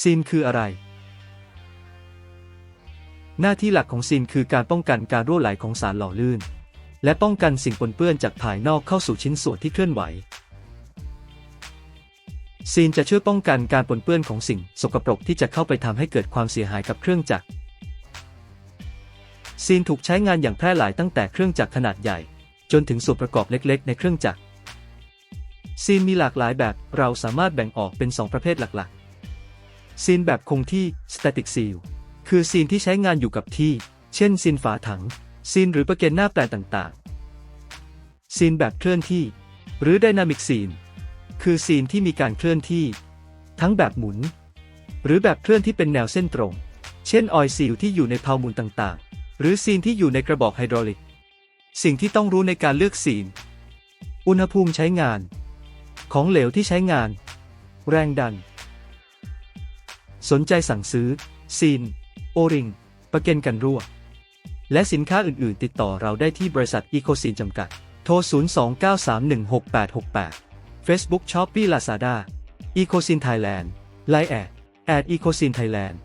ซีนคืออะไร หน้าที่หลักของซีนคือการป้องกันการรั่วไหลของสารหล่อลื่น และป้องกันสิ่งปนเปื้อนจากภายนอกเข้าสู่ชิ้นส่วนที่เคลื่อนไหว ซีนจะช่วยป้องกันการปนเปื้อนของสิ่งสกปรกที่จะเข้าไปทำให้เกิดความเสียหายกับเครื่องจักร ซีนถูกใช้งานอย่างแพร่หลายตั้งแต่เครื่องจักรขนาดใหญ่ จนถึงส่วนประกอบเล็กๆ ในเครื่องจักรซีนมีหลากหลายแบบ เราสามารถแบ่งออกเป็น 2 ประเภทหลักๆ ซีนแบบคงที่ static seal คือซีนที่ใช้งานอยู่กับที่ เช่นซีนฝาถัง ซีนหรือประเก็นหน้าแปลนต่างๆ ซีนแบบเคลื่อนที่ หรือ dynamic scene คือซีนที่มีการเคลื่อนที่ ทั้งแบบหมุน หรือแบบเคลื่อนที่เป็นแนวเส้นตรง เช่นออยซีลที่อยู่ในเพาหมุนต่างๆ หรือซีนที่อยู่ในกระบอกไฮดรอลิก สิ่งที่ต้องรู้ในการเลือกซีน อุณหภูมิใช้งาน ของเหลวที่ใช้งาน แรงดัน สนใจสั่งซื้อ ซีน โอริง ประเกันกันรั่ว และสินค้าอื่น ๆ ติดต่อเราได้ที่บริษัทอีโคซีนจำกัด โทร 029316868 Facebook Shopee Lazada อีโคซีนไทยแลนด์ไลน์แอดแอดอีโคซีนไทยแลนด์